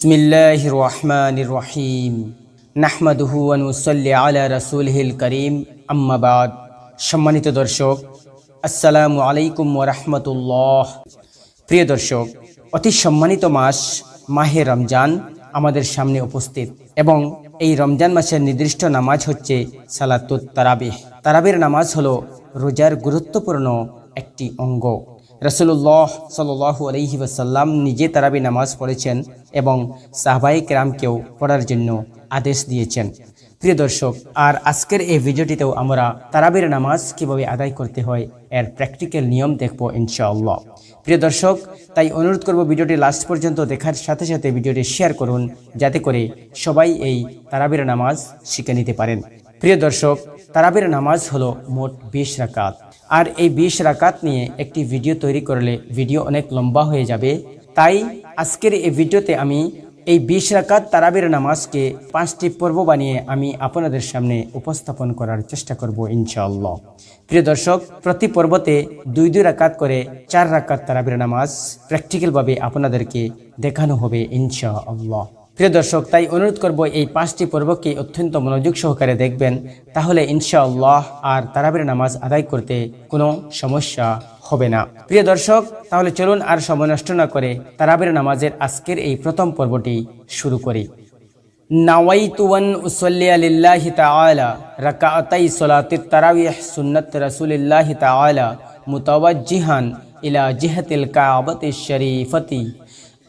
بسم الله الرحمن الرحيم নাহমাদুহু ওয়ানুসাল্লি আলা রাসূলিহিল করিম আম্মা বাদ সম্মানিত দর্শক আসসালামু আলাইকুম ওয়া রাহমাতুল্লাহ প্রিয় দর্শক অতি সম্মানিত মাস মাহে রমজান আমাদের সামনে উপস্থিত এবং এই রমজান মাসের নির্দিষ্ট নামাজ হচ্ছে সালাতুত তারাবিহ তারাবির নামাজ হলো রোজার গুরুত্বপূর্ণ একটি অঙ্গ রসুল্লাহ সাল্লু আলহি ওসাল্লাম নিজে তারাবি নামাজ পড়েছেন এবং সাহবাই কেরামকেও পড়ার জন্য আদেশ দিয়েছেন। প্রিয় দর্শক, আর আজকের এই ভিডিওটিতেও আমরা তারাবির নামাজ কীভাবে আদায় করতে হয় এর প্র্যাকটিক্যাল নিয়ম দেখব ইনশাআল্লাহ। প্রিয় দর্শক, তাই অনুরোধ করব ভিডিওটি লাস্ট পর্যন্ত দেখার সাথে সাথে ভিডিওটি শেয়ার করুন, যাতে করে সবাই এই তারাবির নামাজ শিখে নিতে পারেন। প্রিয় দর্শক, তারাবির নামাজ হলো মোট বিশ রাকাত। আর এই বিশ রাকাত নিয়ে একটি ভিডিও তৈরি করলে ভিডিও অনেক লম্বা হয়ে যাবে। তাই আজকের এই ভিডিওতে আমি এই বিশ রাকাত তারাবির নামাজকে পাঁচটি পর্ব বানিয়ে আমি আপনাদের সামনে উপস্থাপন করার চেষ্টা করব ইনশাআল্লাহ। প্রিয় দর্শক, প্রতি পর্বতে দুই দুই রাকাত করে চার রাকাত তারাবির নামাজ প্র্যাকটিক্যালভাবে আপনাদেরকে দেখানো হবে ইনশাআল্লাহ। প্রিয় দর্শক, তাই অনুরোধ করব এই পাঁচটি পর্বকে অত্যন্ত মনোযোগ সহকারে দেখবেন। তাহলে ইনশাআল্লাহ আর তারাবির নামাজ আদায় করতে কোনো সমস্যা হবে না। প্রিয় দর্শক, তাহলে চলুন আর সময় নষ্ট না করে তারাবির নামাজের আজকের এই প্রথম পর্বটি শুরু করি। নাওয়াইতু আন উসাল্লিয়া লিল্লাহি তাআলা রাকাতাই সুন্নাত ইলা শরীফতি।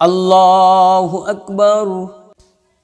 আল্লাহু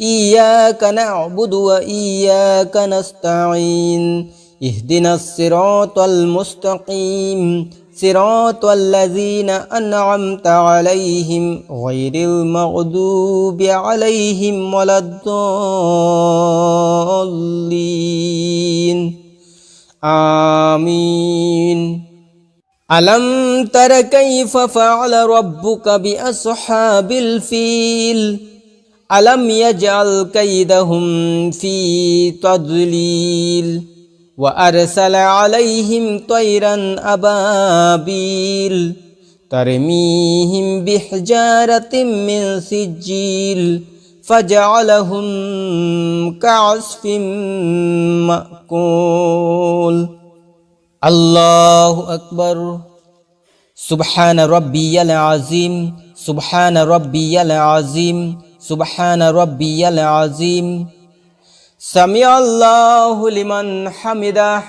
إياك نعبد وإياك نستعين اهدنا الصراط المستقيم صراط الذين أنعمت عليهم غير المغضوب عليهم ولا الضالين آمين ألم تر كيف فعل ربك بأصحاب الفيل ألم يجعل كيدهم في تضليل وأرسل عليهم طيرا أبابيل ترميهم بحجارة من سجيل فجعلهم كعصف مأكول الله أكبر سبحان ربي العظيم سبحان ربي العظيم সুবহান রব্বিয়াল আজিম সামি আল্লাহ লিমান হামিদাহ।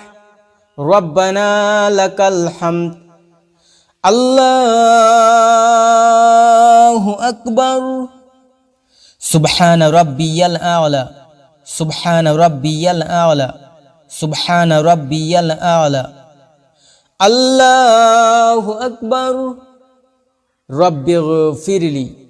রব্বানা লাকাল হামদ। আল্লাহু আকবার। সুবহান রব্বিয়াল আলা। সুবহান রব্বিয়াল আলা। সুবহান রব্বিয়াল আলা। আল্লাহু আকবার। রব্বিগফিরলি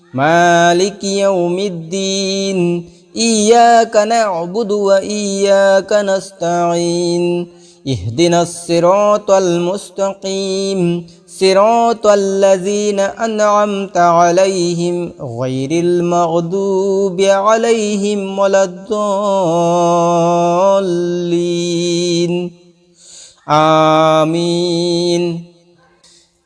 العالمين الرحمن الرحيم مالك يوم الدين إياك نعبد وإياك نستعين اهدنا الصراط المستقيم صراط الذين أنعمت عليهم غير المغضوب عليهم ولا الضالين آمين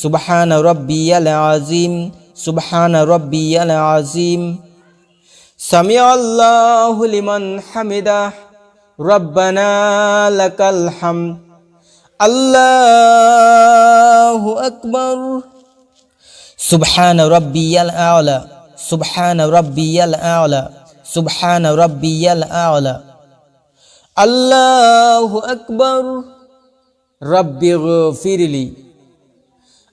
সুবহান রব্বিয়াল আজিম সুবহান রব্বিয়াল আজিম সামি আল্লাহ লিমান হামিদাহ, রব্বানা লাকাল হাম আল্লাহু আকবার। সুবহান রব্বিয়াল আলা, সুবহান রব্বিয়াল আলা, সুবহান রব্বিয়াল আলা। আল্লাহু আকবার। রব্বিগফিরলি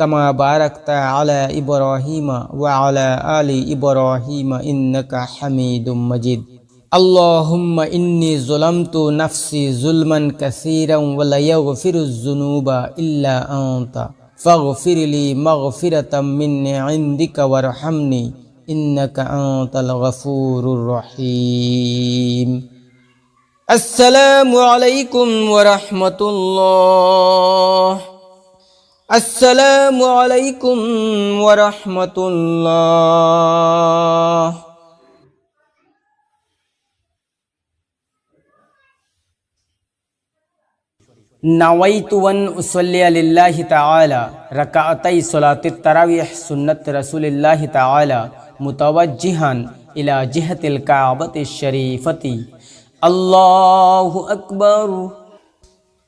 কামা বারাক্তা আলা ইবরাহিমা ওয়া আলা আলি ইবরাহিমা ইন্নাকা হামিদুম মজিদ আল্লাহুম্মা ইন্নি যুলামতু নাফসি যুলমান কাসীরান ওয়া লা ইয়াগফিরুয যুনুবা ইল্লা আনতা ফাগফিরলি মাগফিরাতাম মিন্নি ইনদিকা ওয়ারহামনি ইন্নাকা আনতাল গফুরুর রহিম আসসালামু আলাইকুম ওয়া রাহমাতুল্লাহ আসসালামু আলাইকুম ওরহমতুল্লাহ নাওয়াইতুয়ান উসল্লি আলিল্লাহি তাআলা রাকাতাই সলাতিত তারাবিহ সুন্নাত রাসূলিল্লাহি তাআলা মুতাওয়াজ্জিহান ইলা জিহাতিল কাবাতিশ শরীফতি। আল্লাহু আকবার।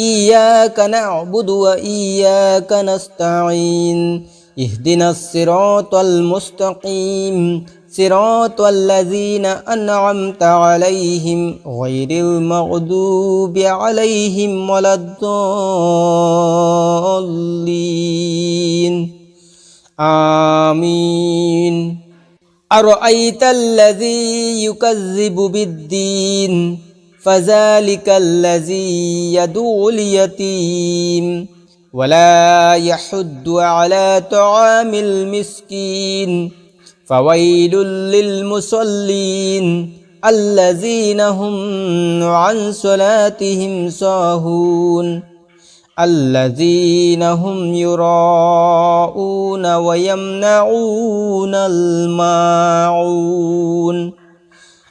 إياك نعبد وإياك نستعين. اهدنا الصراط المستقيم. صراط الذين أنعمت عليهم غير المغضوب عليهم ولا الضالين. آمين. أرأيت الذي يكذب بالدين؟ فذلك الذي يدعو اليتيم. ولا يحد على طعام المسكين. فويل للمصلين الذين هم عن صلاتهم ساهون. الذين هم يراءون ويمنعون الماعون.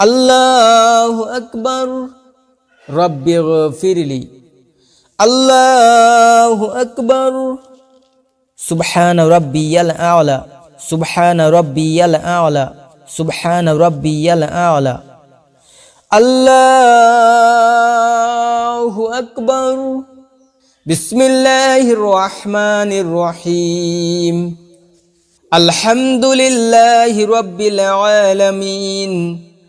الله أكبر رب اغفر لي الله أكبر سبحان ربي الأعلى سبحان ربي الأعلى سبحان ربي الأعلى الله أكبر بسم الله الرحمن الرحيم الحمد لله رب العالمين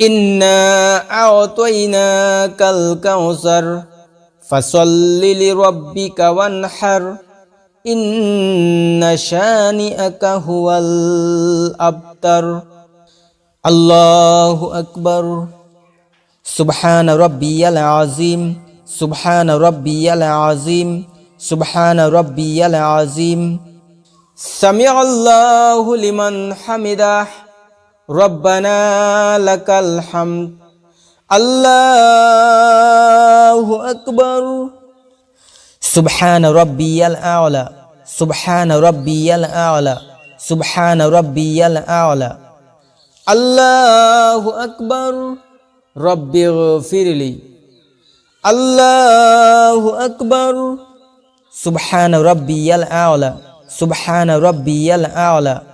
ইন্না আওতাইনা কাল কাউসার ফসল্লি লিরাব্বিকা ওয়ানহার, ইন্না শানিআকা হুয়াল আবতার। আল্লাহু আকবার। সুবহান রাব্বিয়াল আযীম, সুবহান রাব্বিয়াল আযীম, সুবহান রাব্বিয়াল আযীম। সামিআল্লাহু ربنا لك الحمد. الله أكبر. سبحان ربي الأعلى. سبحان ربي الأعلى. سبحان ربي الأعلى. الله أكبر. رب اغفر لي. الله أكبر. سبحان ربي الأعلى. سبحان ربي الأعلى.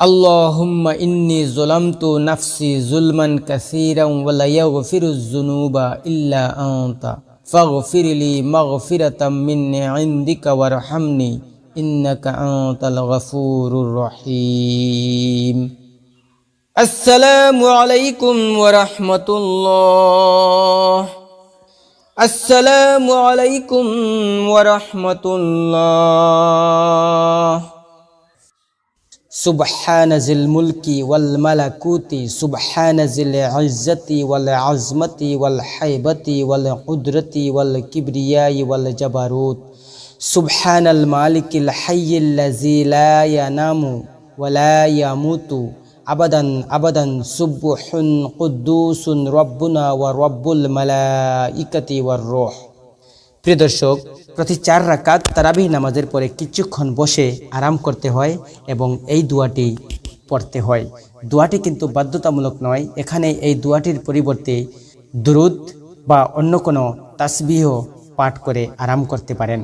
আল্লাহুম্মা ইন্নি জলামতু নাফসি জুলমান কাসীরাম ওয়া লা ইয়াগফিরুয-যুনুবা ইল্লা আনতা। ফাগফিরলি মাগফিরাতাম মিন্নি ইনদিকা ওয়ারহামনি ইন্নাকা আনতাল গফুরুর রহিম। আসসালামু আলাইকুম ওয়া রাহমাতুল্লাহ। আসসালামু আলাইকুম ওয়া রাহমাতুল্লাহ। الرحيم السلام عليكم ورحمة الله السلام عليكم ورحمة الله سبحان ذي الملك والملكوت سبحان ذي العزة والعظمة والحيبة والقدرة والكبرياء والجبروت سبحان المالك الحي الذي لا ينام ولا يموت أبدا أبدا سبح قدوس ربنا ورب الملائكة والروح প্রিয় দর্শক, প্রতি চার রাকাত তারাবিহ নামাজের পরে কিছুক্ষণ বসে আরাম করতে হয় এবং এই দোয়াটি পড়তে হয়। দোয়াটি কিন্তু বাধ্যতামূলক নয়, এখানে এই দোয়াটির পরিবর্তে দুরুদ বা অন্য কোনো তাসবিহ পাঠ করে আরাম করতে পারেন।